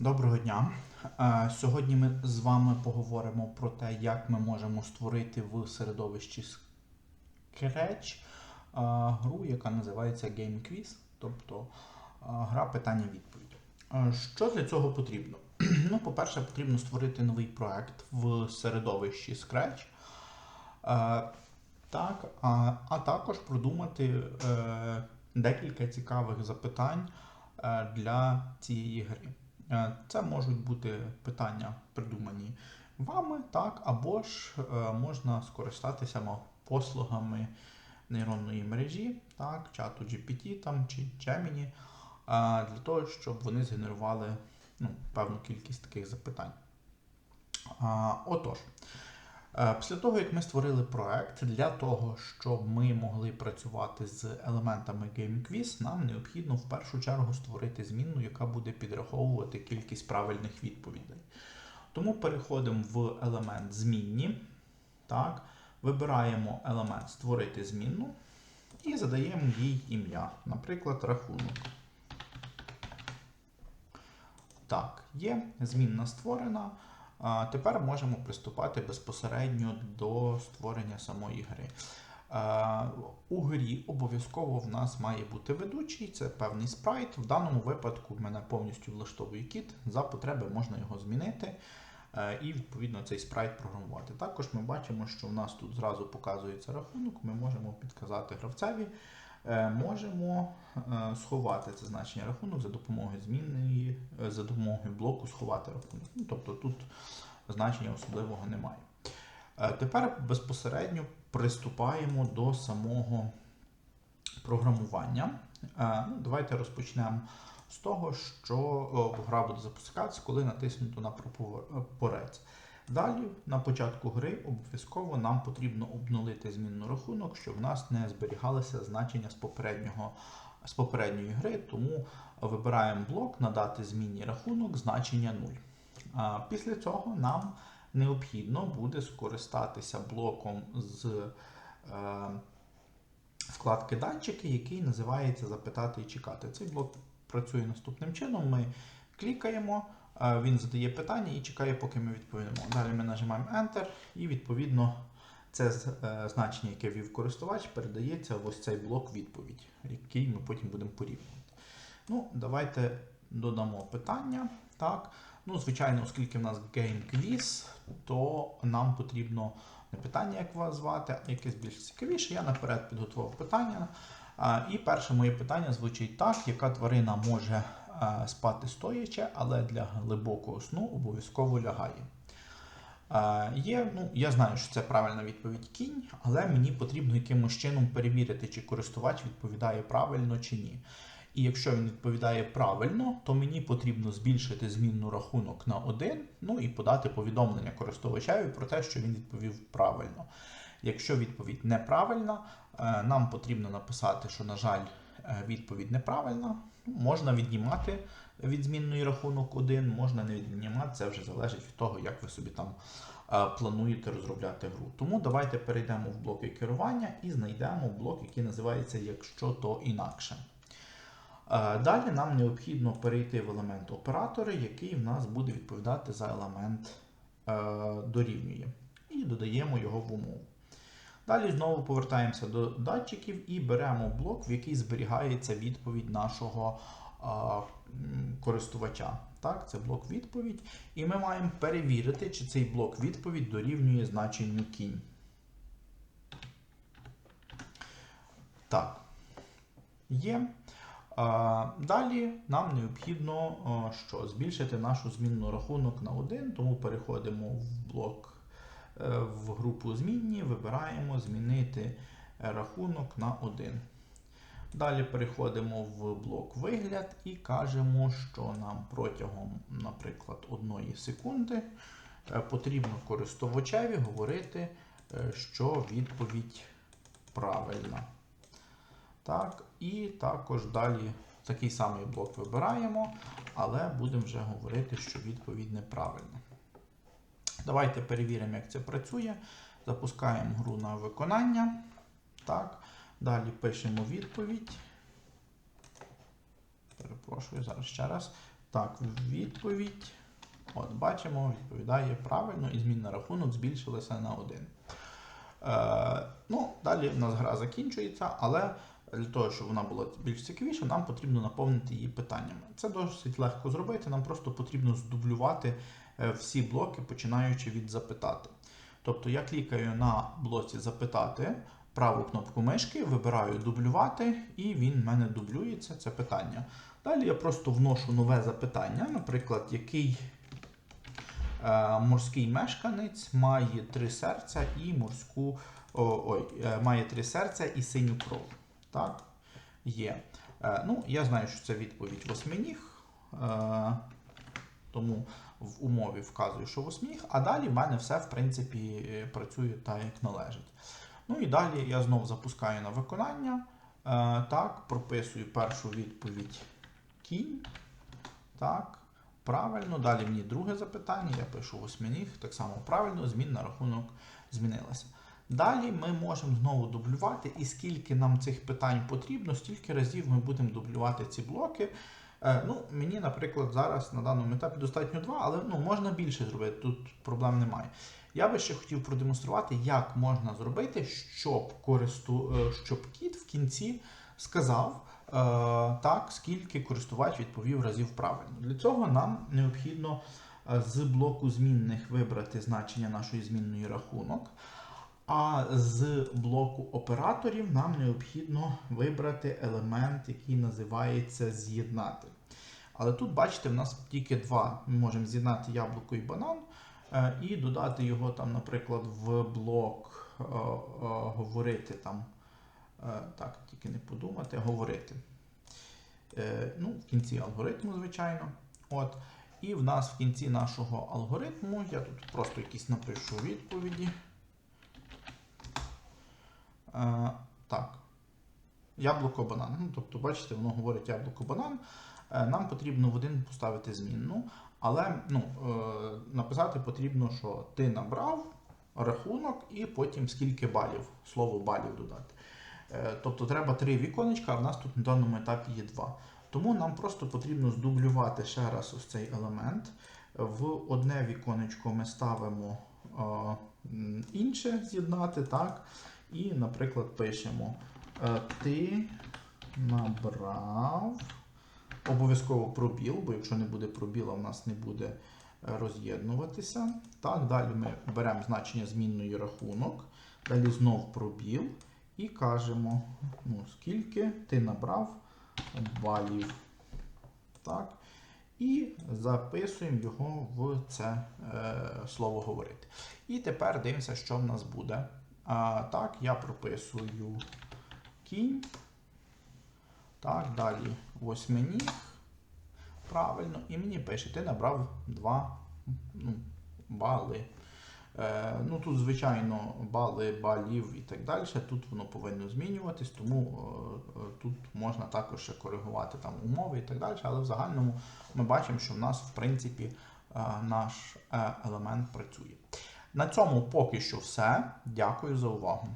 Доброго дня. Е, Сьогодні ми з вами поговоримо про те, як ми можемо створити в середовищі Scratch е, гру, яка називається Game Quiz, тобто е, гра питання-відповідь. Що для цього потрібно? Ну, по-перше, потрібно створити новий проект в середовищі Scratch. Так, а, також продумати декілька цікавих запитань для цієї гри. Е, Це можуть бути питання, придумані вами, так, або ж е, можна скористатися послугами нейронної мережі, так, чату GPT там, чи Gemini, е, для того, щоб вони згенерували ну, певну кількість таких запитань. Отож, після того, як ми створили проект, для того, щоб ми могли працювати з елементами GameQuiz, нам необхідно в першу чергу створити змінну, яка буде підраховувати кількість правильних відповідей. Тому переходимо в елемент змінні. Так, вибираємо елемент Створити змінну і задаємо їй ім'я, наприклад, рахунок. Так, є, змінна створена. Тепер можемо приступати безпосередньо до створення самої гри. Е, У грі обов'язково в нас має бути ведучий, це певний спрайт. В даному випадку в мене повністю влаштовує кіт. За потреби можна його змінити е, і відповідно цей спрайт програмувати. Також ми бачимо, що в нас тут зразу показується рахунок. Ми можемо підказати гравцеві. Е, Можемо е, сховати це значення рахунок за допомогою змінної, е, за допомогою блоку сховати рахунок. Ну, тобто тут значення особливого немає. Тепер безпосередньо приступаємо до самого програмування. Ну, давайте розпочнемо з того, що гра буде запускатися, коли натиснуто на прапорець. Далі, на початку гри, обов'язково нам потрібно обнулити змінну рахунок, щоб в нас не зберігалися значення з попереднього з попередньої гри, тому вибираємо блок надати змінній рахунок значення 0. Після цього нам необхідно буде скористатися блоком з е, вкладки датчики, який називається Запитати і чекати. Цей блок працює наступним чином. Ми клікаємо, він задає питання і чекає, поки ми відповімо. Далі ми нажимаємо Enter, і відповідно це е, значення, яке ввів користувач, передається в ось цей блок відповідь, який ми потім будемо порівнювати. Ну, давайте додамо питання. Так. Ну, звичайно, оскільки в нас Game Quiz, то нам потрібно не питання, як вас звати, а якесь більш цікавіше. Я наперед підготував питання. І перше моє питання звучить так: яка тварина може спати стоячи, але для глибокого сну обов'язково лягає. Е, Є, ну, я знаю, що це правильна відповідь кінь, але мені потрібно якимось чином перевірити, чи користувач відповідає правильно чи ні. І якщо він відповідає правильно, то мені потрібно збільшити змінну рахунок на 1, ну і подати повідомлення користувачеві про те, що він відповів правильно. Якщо відповідь неправильна, е, нам потрібно написати, що, на жаль, е, відповідь неправильна. Можна віднімати від змінної рахунок 1, можна не віднімати, це вже залежить від того, як ви собі там е, плануєте розробляти гру. Тому давайте перейдемо в блоки керування і знайдемо блок, який називається Якщо то інакше. Е, Далі нам необхідно перейти в елемент оператори, який в нас буде відповідати за елемент е, дорівнює. І додаємо його в умову. Далі знову повертаємося до датчиків і беремо блок, в який зберігається відповідь нашого а, користувача. Так, це блок відповідь. І ми маємо перевірити, чи цей блок відповідь дорівнює значенню кінь. Так. Є. Далі нам необхідно що, збільшити нашу змінну рахунок на 1, тому переходимо в блок в групу змінні, вибираємо змінити е, рахунок на 1. Далі переходимо в блок вигляд і кажемо, що нам протягом, наприклад, 1 секунди е, потрібно користувачеві говорити, е, що відповідь правильна. Так, і також далі такий самий блок вибираємо, але будемо вже говорити, що відповідь неправильна. Давайте перевіримо, як це працює. Запускаємо гру на виконання. Так. Далі пишемо відповідь. Перепрошую, зараз ще раз. Так, відповідь. От, бачимо, відповідає правильно, і змінна рахунок збільшилася на 1. Е, ну, далі в нас гра закінчується, але для того, щоб вона була більш цікавіша, нам потрібно наповнити її питаннями. Це досить легко зробити, нам просто потрібно здублювати е, всі блоки, починаючи від запитати. Тобто я клікаю на блоці запитати, праву кнопку мишки, вибираю дублювати, і він в мене дублюється, це питання. Далі я просто вношу нове запитання, наприклад, який е, морський мешканець має три серця і морську. Ой, е, має три серця і синю кров. Так? Є. Е, ну, я знаю, що це відповідь восьминіг. Е, тому в умові вказую, що восьминіг, а далі в мене все, в принципі, працює так, як належить. Ну і далі я знову запускаю на виконання. Е, так, прописую першу відповідь кінь. Так, правильно. Далі мені друге запитання, я пишу восьминіг, так само правильно, змін на рахунок змінилася. Далі ми можемо знову дублювати, і скільки нам цих питань потрібно, стільки разів ми будемо дублювати ці блоки. Е, ну, мені, наприклад, зараз на даному етапі достатньо два, але ну, можна більше зробити, тут проблем немає. Я би ще хотів продемонструвати, як можна зробити, щоб користу... е, щоб кіт в кінці сказав е, так, скільки користувач відповів разів правильно. Для цього нам необхідно з блоку змінних вибрати значення нашої змінної рахунок. А з блоку операторів нам необхідно вибрати елемент, який називається з'єднати. Але тут, бачите, в нас тільки два. Ми можемо з'єднати яблуко і банан е, і додати його, там, наприклад, в блок е, е, говорити там. Так, тільки не подумати, говорити. Ну, в кінці алгоритму, звичайно. От. І в нас в кінці нашого алгоритму, я тут просто якісь напишу відповіді. Е, так. Яблуко банан. Ну, тобто, бачите, воно говорить яблуко банан. Е, нам потрібно в один поставити змінну, але ну, е, написати потрібно, що ти набрав рахунок і потім скільки балів, слово балів додати. Е, тобто треба три віконечка, а в нас тут на даному етапі є два. Тому нам просто потрібно здублювати ще раз ось цей елемент. В одне віконечко ми ставимо е, інше з'єднати, так? І, наприклад, пишемо е, Ти набрав обов'язково пробіл, бо якщо не буде пробіла, в нас не буде е, роз'єднуватися. Так, далі ми беремо значення змінної рахунок, далі знов пробіл і кажемо, ну, скільки ти набрав балів. Так. І записуємо його в це е, слово говорити. І тепер дивимося, що в нас буде. А, так, я прописую кінь. Так, далі восьминіг. Правильно. І мені пише, ти набрав 2 ну, бали. Е, ну, тут, звичайно, бали, балів і так далі. Тут воно повинно змінюватись, тому е, тут можна також ще коригувати там умови і так далі. Але в загальному ми бачимо, що в нас, в принципі, е, наш е, елемент працює. На цьому поки що все. Дякую за увагу.